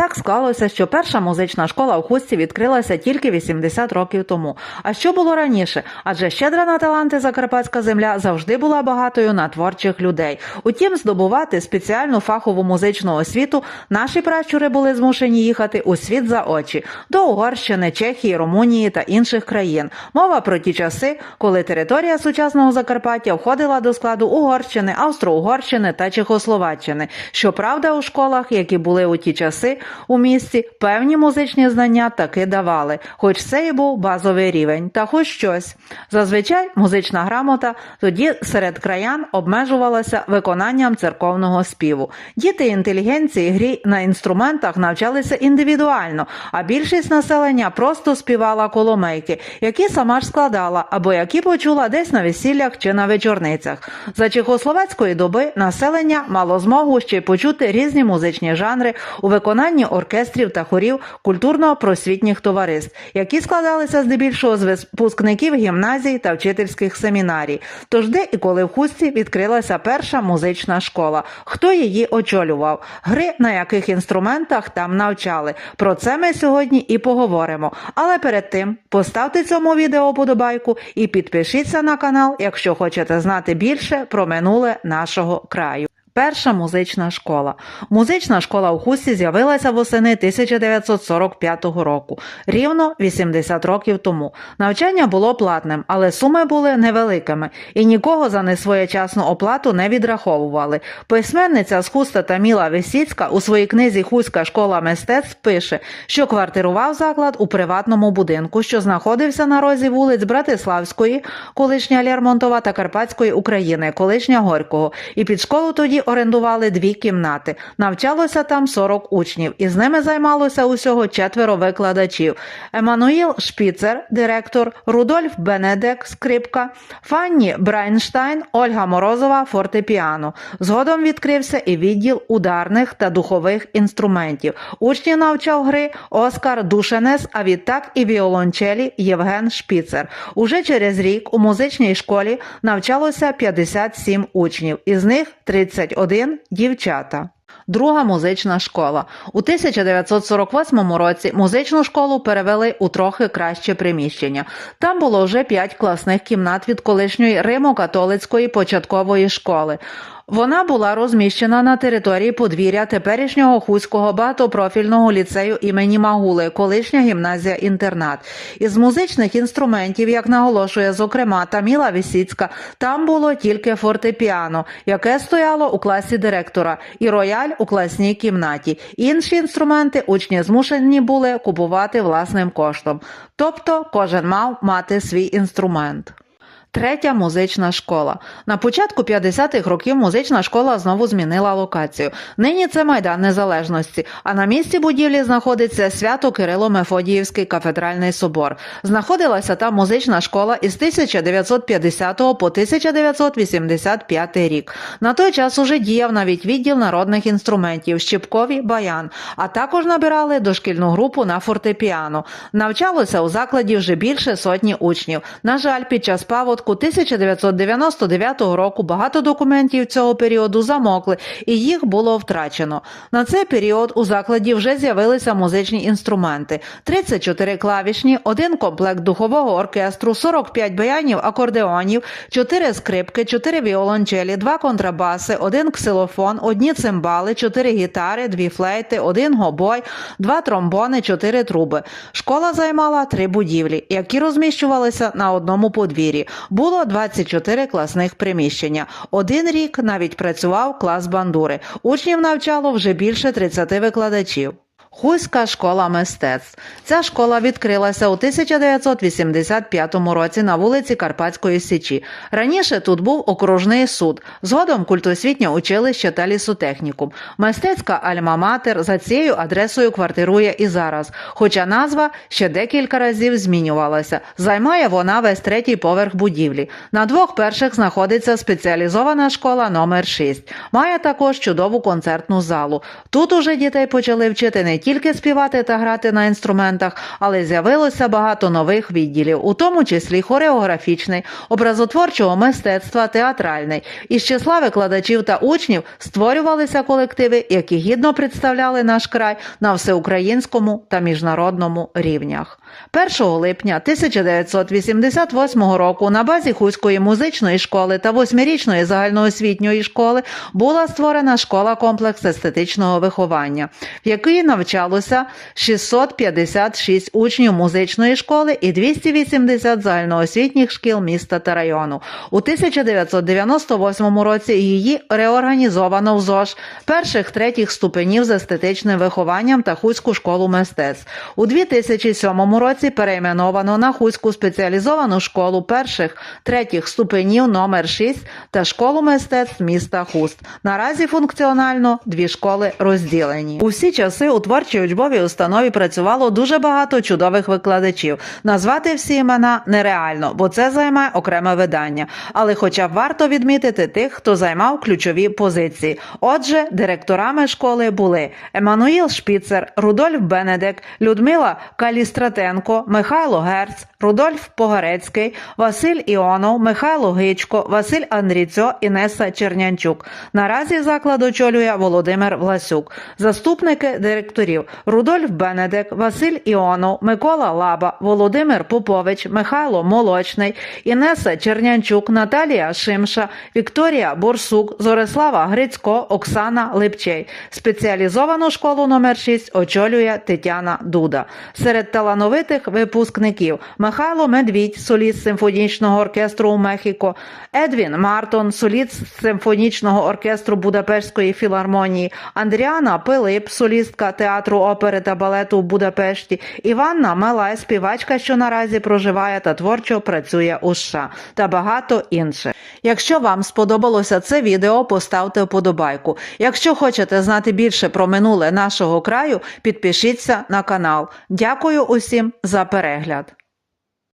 Так склалося, що перша музична школа в Хустці відкрилася тільки 80 років тому. А що було раніше? Адже щедра на таланти Закарпатська земля завжди була багатою на творчих людей. Утім, здобувати спеціальну фахову музичну освіту наші пращури були змушені їхати у світ за очі до Угорщини, Чехії, Румунії та інших країн. Мова про ті часи, коли територія сучасного Закарпаття входила до складу Угорщини, Австро-Угорщини та Чехословаччини. Щоправда, у школах, які були у ті часи у місті, певні музичні знання таки давали, хоч це і був базовий рівень, та хоч щось. Зазвичай музична грамота тоді серед краян обмежувалася виконанням церковного співу. Діти інтелігенції грі на інструментах навчалися індивідуально, а більшість населення просто співала коломейки, які сама ж складала або які почула десь на весіллях чи на вечорницях. За чехословацької доби населення мало змогу ще й почути різні музичні жанри у виконанні оркестрів та хорів культурно-просвітніх товариств, які складалися здебільшого з випускників гімназій та вчительських семінарій. Тож де і коли в хустці відкрилася перша музична школа, хто її очолював, гри на яких інструментах там навчали. Про це ми сьогодні і поговоримо. Але перед тим поставте цьому відео подобайку і підпишіться на канал, якщо хочете знати більше про минуле нашого краю. Перша музична школа. Музична школа у Хусті з'явилася восени 1945 року, рівно 80 років тому. Навчання було платним, але суми були невеликими і нікого за несвоєчасну оплату не відраховували. Письменниця з Хуста Таміла Весіцька у своїй книзі Хуська школа мистецтв пише, що квартирував заклад у приватному будинку, що знаходився на розі вулиць Братиславської, колишня Лермонтова та Карпатської України, колишня Горького, і під школу тоді орендували дві кімнати. Навчалося там 40 учнів, і з ними займалося усього четверо викладачів: Еммануїл Шпіцер, директор, Рудольф Бенедек, скрипка, Фанні Брайнштайн, Ольга Морозова, фортепіано. Згодом відкрився і відділ ударних та духових інструментів. Учні навчав гри Оскар Душенес, а відтак і віолончелі Євген Шпіцер. Уже через рік у музичній школі навчалося 57 учнів, із них 31 дівчата. Друга музична школа. У 1948 році музичну школу перевели у трохи краще приміщення. Там було вже п'ять класних кімнат від колишньої Римо-католицької початкової школи. Вона була розміщена на території подвір'я теперішнього Хуського багатопрофільного ліцею імені Магули, колишня гімназія-інтернат. Із музичних інструментів, як наголошує, зокрема, Таміла Вісіцька, там було тільки фортепіано, яке стояло у класі директора, і рояль у класній кімнаті. Інші інструменти учні змушені були купувати власним коштом. Тобто кожен мав мати свій інструмент. Третя музична школа. На початку 50-х років музична школа знову змінила локацію. Нині це Майдан Незалежності, а на місці будівлі знаходиться свято Кирило Мефодіївський кафедральний собор. Знаходилася там музична школа із 1950 по 1985 рік. На той час уже діяв навіть відділ народних інструментів Щепкові Баян, а також набирали дошкільну групу на фортепіано. Навчалося у закладі вже більше сотні учнів. На жаль, під час паводку 1999 року багато документів цього періоду замокли і їх було втрачено. На цей період у закладі вже з'явилися музичні інструменти: 34 клавішні, один комплект духового оркестру, 45 баянів, акордеонів, 4 скрипки, 4 віолончелі, 2 контрабаси, 1 ксилофон, одні цимбали, 4 гітари, 2 флейти, 1 гобой, 2 тромбони, 4 труби. Школа займала три будівлі, які розміщувалися на одному подвір'ї. Було 24 класних приміщення. Один рік навіть працював клас бандури. Учнів навчало вже більше 30 викладачів. Хуська школа мистецтв. Ця школа відкрилася у 1985 році на вулиці Карпатської Січі. Раніше тут був окружний суд, згодом культосвітнє училище та лісотехнікум. Мистецька альма-матер за цією адресою квартирує і зараз, хоча назва ще декілька разів змінювалася. Займає вона весь третій поверх будівлі. На двох перших знаходиться спеціалізована школа номер 6 Має також чудову концертну залу. Тут уже дітей почали вчити не тільки співати та грати на інструментах, але з'явилося багато нових відділів, у тому числі хореографічний, образотворчого мистецтва, театральний. Із числа викладачів та учнів створювалися колективи, які гідно представляли наш край на всеукраїнському та міжнародному рівнях. 1 липня 1988 року на базі Хуської музичної школи та восьмирічної загальноосвітньої школи була створена школа-комплекс естетичного виховання, в якій навчалося 656 учнів музичної школи і 280 загальноосвітніх шкіл міста та району. У 1998 році її реорганізовано в ЗОЖ перших третіх ступенів з естетичним вихованням та Хуську школу мистецтв. У 2007 році перейменовано на Хуську спеціалізовану школу перших третіх ступенів номер 6 та школу мистецтв міста Хуст. Наразі функціонально дві школи розділені. У всі часи у творчій учбовій установі працювало дуже багато чудових викладачів. Назвати всі імена нереально, бо це займає окреме видання. Але хоча б варто відмітити тих, хто займав ключові позиції. Отже, директорами школи були Еммануїл Шпіцер, Рудольф Бенедек, Людмила Калістратенко, Михайло Герц, Рудольф Погарецький, Василь Іонов, Михайло Гичко, Василь Андріцьо, Інеса Чернянчук. Наразі заклад очолює Володимир Власюк. Заступники директорів Рудольф Бенедек, Василь Іонов, Микола Лаба, Володимир Попович, Михайло Молочний, Інеса Чернянчук, Наталія Шимша, Вікторія Борсук, Зорислава Грицько, Оксана Липчей. Спеціалізовану школу номер 6 очолює Тетяна Дуда. Серед талановитих випускників Михайло Медвідь, соліст симфонічного оркестру у Мехіко, Едвін Мартон, соліст симфонічного оркестру Будапештської філармонії, Андріана Пилип, солістка театру опери та балету у Будапешті, Іванна Мелай, співачка, що наразі проживає та творчо працює у США, та багато інших. Якщо вам сподобалося це відео, поставте вподобайку. Якщо хочете знати більше про минуле нашого краю, підпишіться на канал. Дякую усім за перегляд.